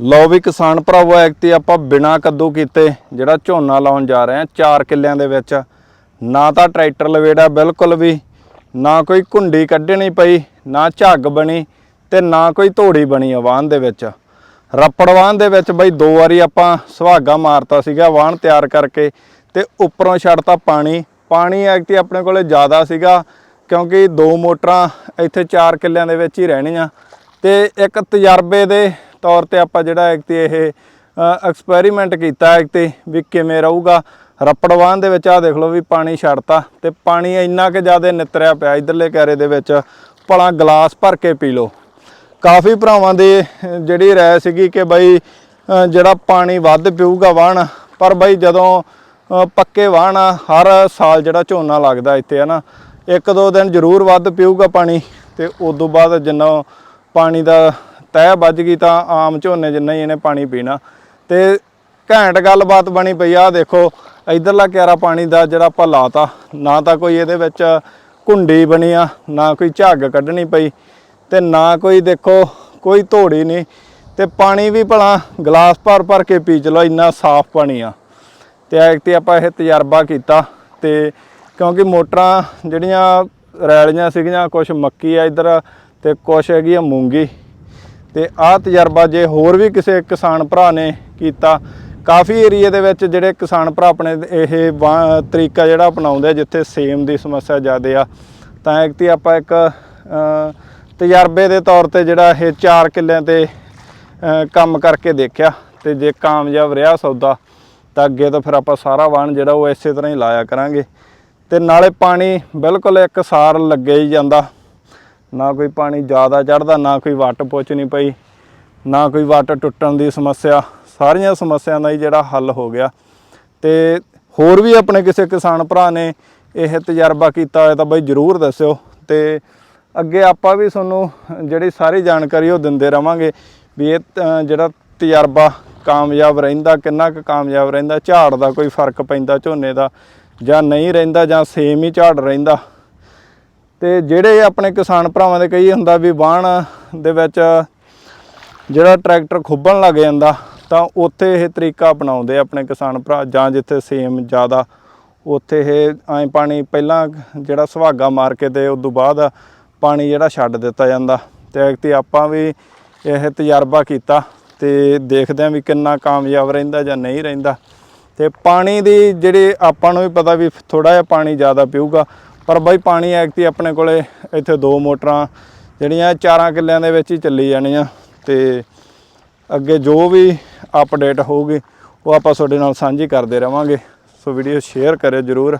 ਲਓ ਵੀ ਕਿਸਾਨ ਭਰਾਵੋ ਐਕਤੀ ਆਪਾਂ ਬਿਨਾ ਕੱਦੂ ਕੀਤੇ ਜਿਹੜਾ ਝੋਨਾ ਲਾਉਣ ਜਾ ਰਹੇ ਆ 4 ਕਿੱਲਿਆਂ ਦੇ ਵਿੱਚ। ਨਾ ਤਾਂ ਟਰੈਕਟਰ ਲਵੇੜਾ ਬਿਲਕੁਲ ਵੀ, ਨਾ ਕੋਈ ਘੁੰਡੀ ਕੱਢਣੀ ਪਈ, ਨਾ ਝੱਗ ਬਣੀ ਤੇ ਨਾ ਕੋਈ ਧੋੜੀ ਬਣੀ ਆ ਵਾਹਨ ਦੇ ਵਿੱਚ। ਰੱਪੜ ਵਾਹਨ ਦੇ ਵਿੱਚ ਬਈ ਦੋ ਵਾਰੀ ਆਪਾਂ ਸੁਹਾਗਾ ਮਾਰਤਾ ਸੀਗਾ ਵਾਹਨ ਤਿਆਰ ਕਰਕੇ ਤੇ ਉੱਪਰੋਂ ਛੱਡਤਾ ਪਾਣੀ। ਪਾਣੀ ਐਕਤੀ ਆਪਣੇ ਕੋਲੇ ਜ਼ਿਆਦਾ ਸੀਗਾ ਕਿਉਂਕਿ ਦੋ ਮੋਟਰਾਂ ਇੱਥੇ 4 ਕਿੱਲਿਆਂ ਦੇ ਵਿੱਚ ਹੀ ਰਹਿਣੀਆਂ। ਤੇ ਇੱਕ ਤਜਰਬੇ ਦੇ ਤੌਰ ਤੇ ਆਪਾਂ ਜਿਹੜਾ ਇੱਕ ਤੇ ਇਹ ਐਕਸਪੈਰੀਮੈਂਟ ਕੀਤਾ ਇੱਕ ਤੇ ਵੀ ਕਿਵੇਂ ਰਹੂਗਾ। ਰੱਪੜ ਵਾਹਨ ਦੇ ਵਿੱਚ ਆ ਦੇਖ ਲਓ ਵੀ ਪਾਣੀ ਛੱਡਤਾ ਤੇ ਪਾਣੀ ਇੰਨਾ ਕਿ ਜ਼ਿਆਦਾ ਨਿਤਰਿਆ ਪਿਆ ਇਧਰਲੇ ਕੈਰੇ ਦੇ ਵਿੱਚ, ਭਲਾ ਗਲਾਸ ਭਰ ਕੇ ਪੀ ਲਓ। ਕਾਫੀ ਭਰਾਵਾਂ ਦੇ ਜਿਹੜੀ ਰਾਏ ਸੀਗੀ ਕਿ ਬਈ ਜਿਹੜਾ ਪਾਣੀ ਵੱਧ ਪੀਊਗਾ ਵਾਹਣ ਪਰ ਬਈ ਜਦੋਂ ਪੱਕੇ ਵਾਹਣ ਹਰ ਸਾਲ ਜਿਹੜਾ ਝੋਨਾ ਲੱਗਦਾ ਇੱਥੇ ਹੈ ਨਾ ਇੱਕ ਦੋ ਦਿਨ ਜ਼ਰੂਰ ਵੱਧ ਪੀਊਗਾ ਪਾਣੀ ਤੇ ਉਸ ਤੋਂ ਬਾਅਦ ਜਿੰਨਾ ਪਾਣੀ ਦਾ ਤਹਿ ਵੱਜ ਗਈ ਤਾਂ ਆਮ ਝੋਨੇ ਜਿੰਨਾ ਹੀ ਇਹਨੇ ਪਾਣੀ ਪੀਣਾ। ਤੇ ਘੈਂਟ ਗੱਲਬਾਤ ਬਣੀ ਪਈ ਆ, ਦੇਖੋ, ਇਧਰਲਾ ਕਿਆਰਾ ਪਾਣੀ ਦਾ ਜਿਹੜਾ ਆਪਾਂ ਲਾਤਾ, ਨਾ ਤਾਂ ਕੋਈ ਇਹਦੇ ਵਿੱਚ ਘੁੰਡੀ ਬਣੀ ਆ, ਨਾ ਕੋਈ ਝੱਗ ਕੱਢਣੀ ਪਈ ਤੇ ਨਾ ਕੋਈ ਦੇਖੋ, ਕੋਈ ਧੋੜੀ ਨਹੀਂ ਤੇ ਪਾਣੀ ਵੀ ਭਲਾ ਗਲਾਸ ਭਰ ਭਰ ਕੇ ਪੀ ਚਲੋ, ਇੰਨਾ ਸਾਫ਼ ਪਾਣੀ ਆ। ਤੇ ਐਕਤੀ ਆਪਾਂ ਇਹ ਤਜਰਬਾ ਕੀਤਾ ਤੇ ਕਿਉਂਕਿ ਮੋਟਰਾਂ ਜਿਹੜੀਆਂ ਰੈਲੀਆਂ ਸੀਗੀਆਂ ਕੁਝ ਮੱਕੀ ਆ ਇਧਰ ਤੇ ਕੁਝ ਹੈਗੀ ਆ ਮੂੰਗੀ। ਤੇ ਆਹ ਤਜਰਬਾ ਜੇ ਹੋਰ ਵੀ ਕਿਸੇ ਕਿਸਾਨ ਭਰਾ ਨੇ ਕੀਤਾ, ਕਾਫੀ ਏਰੀਏ ਦੇ ਵਿੱਚ ਜਿਹੜੇ ਕਿਸਾਨ ਭਰਾ ਆਪਣੇ ਇਹ ਵਾ- ਤਰੀਕਾ ਜਿਹੜਾ ਅਪਣਾਉਂਦੇ ਆ, ਜਿੱਥੇ ਸੇਮ ਦੀ ਸਮੱਸਿਆ ਜ਼ਿਆਦੇ ਆ, ਤਾਂ ਇੱਕ ਐਕਤੀ ਆਪਾਂ ਇੱਕ ਤਜਰਬੇ ਦੇ ਤੌਰ ਤੇ ਜਿਹੜਾ ਇਹ 4 ਕਿੱਲਿਆਂ ਤੇ ਕੰਮ ਕਰਕੇ ਦੇਖਿਆ, ਤੇ ਜੇ ਕਾਮਯਾਬ ਰਿਹਾ ਸੌਦਾ, ਤਾਂ ਅੱਗੇ ਤੋਂ ਫਿਰ ਆਪਾਂ ਸਾਰਾ ਵਾਣ ਜਿਹੜਾ ਉਹ ਇਸੇ ਤਰ੍ਹਾਂ ਹੀ ਲਾਇਆ ਕਰਾਂਗੇ। ਤੇ ਨਾਲੇ ਪਾਣੀ ਬਿਲਕੁਲ ਇੱਕ ਸਾਰ ਲੱਗੇ ਹੀ ਜਾਂਦਾ। ਨਾ ਕੋਈ ਪਾਣੀ ਜ਼ਿਆਦਾ ਚੜਦਾ, ਨਾ ਕੋਈ ਵੱਟ ਪੁੱਛ ਪਈ, ਨਾ ਕੋਈ ਵੱਟ ਟੁੱਟਣ ਦੀ ਸਮੱਸਿਆ, ਸਾਰੀਆਂ ਸਮੱਸਿਆਵਾਂ ਦਾ ਹੀ ਜਿਹੜਾ ਹੱਲ ਹੋ ਗਿਆ। ਤੇ ਹੋਰ ਵੀ ਆਪਣੇ ਕਿਸੇ ਕਿਸਾਨ ਭਰਾ ਨੇ ਇਹ ਤਜਰਬਾ ਕੀਤਾ ਹੋਇਆ ਤਾਂ ਬਈ ਜਰੂਰ ਦੱਸਿਓ। ਤੇ ਅੱਗੇ ਆਪਾਂ ਵੀ ਤੁਹਾਨੂੰ ਜਿਹੜੀ ਸਾਰੀ ਜਾਣਕਾਰੀ ਉਹ ਦਿੰਦੇ ਰਵਾਂਗੇ ਵੀ ਇਹ ਜਿਹੜਾ ਤਜਰਬਾ ਕਾਮਯਾਬ ਰਹਿੰਦਾ, ਕਿੰਨਾ ਕੁ ਕਾਮਯਾਬ ਰਹਿੰਦਾ, ਝਾੜ ਦਾ ਕੋਈ ਫ਼ਰਕ ਪੈਂਦਾ, ਝੋਨੇ ਦਾ ਜਾਂ ਨਹੀਂ ਰਹਿੰਦਾ ਜਾਂ ਸੇਮ ਹੀ ਝਾੜ ਰਹਿੰਦਾ ਤੇ ਜਿਹੜੇ ਆਪਣੇ ਕਿਸਾਨ ਭਰਾਵਾਂ ਦੇ ਕਈ ਹੁੰਦਾ ਵੀ ਵਾਹਣ ਦੇ ਵਿੱਚ ਜਿਹੜਾ ਟਰੈਕਟਰ ਖੁੱਬਣ ਲੱਗ ਜਾਂਦਾ, ਤਾਂ ਉੱਥੇ ਇਹ ਤਰੀਕਾ ਅਪਣਾਉਂਦੇ ਆਪਣੇ ਕਿਸਾਨ ਭਰਾ, ਜਾਂ ਜਿੱਥੇ ਸੇਮ ਜ਼ਿਆਦਾ ਉੱਥੇ ਇਹ ਐਂ ਪਾਣੀ ਪਹਿਲਾਂ ਜਿਹੜਾ ਸੁਹਾਗਾ ਮਾਰ ਕੇ ਤੇ ਉਸ ਤੋਂ ਬਾਅਦ ਪਾਣੀ ਜਿਹੜਾ ਛੱਡ ਦਿੱਤਾ ਜਾਂਦਾ। ਤੇ ਐਕਤੀ ਆਪਾਂ ਵੀ ਇਹ ਤਜਰਬਾ ਕੀਤਾ ਤੇ ਦੇਖਦੇ ਆਂ ਵੀ ਕਿੰਨਾ ਕਾਮਯਾਬ ਰਹਿੰਦਾ ਜਾਂ ਨਹੀਂ ਰਹਿੰਦਾ। ਤੇ ਪਾਣੀ ਦੀ ਜਿਹੜੀ ਆਪਾਂ ਨੂੰ ਵੀ ਪਤਾ ਵੀ ਥੋੜਾ ਜਿਹਾ ਪਾਣੀ ਜ਼ਿਆਦਾ ਪੀਊਗਾ ਪਰ ਬਾਈ ਪਾਣੀ ਐਕਤੀ ਆਪਣੇ ਕੋਲੇ ਇੱਥੇ ਦੋ ਮੋਟਰਾਂ ਜਿਹੜੀਆਂ ਚਾਰਾਂ ਕਿੱਲਿਆਂ ਦੇ ਵਿੱਚ ਹੀ ਚੱਲੀ ਜਾਣੀਆਂ ਤੇ ਅੱਗੇ ਜੋ ਵੀ ਅਪਡੇਟ ਹੋਊਗੀ ਉਹ ਆਪਾਂ ਤੁਹਾਡੇ ਨਾਲ ਸਾਂਝੀ ਕਰਦੇ ਰਵਾਂਗੇ। ਸੋ ਵੀਡੀਓ ਸ਼ੇਅਰ ਕਰਿਓ ਜਰੂਰ।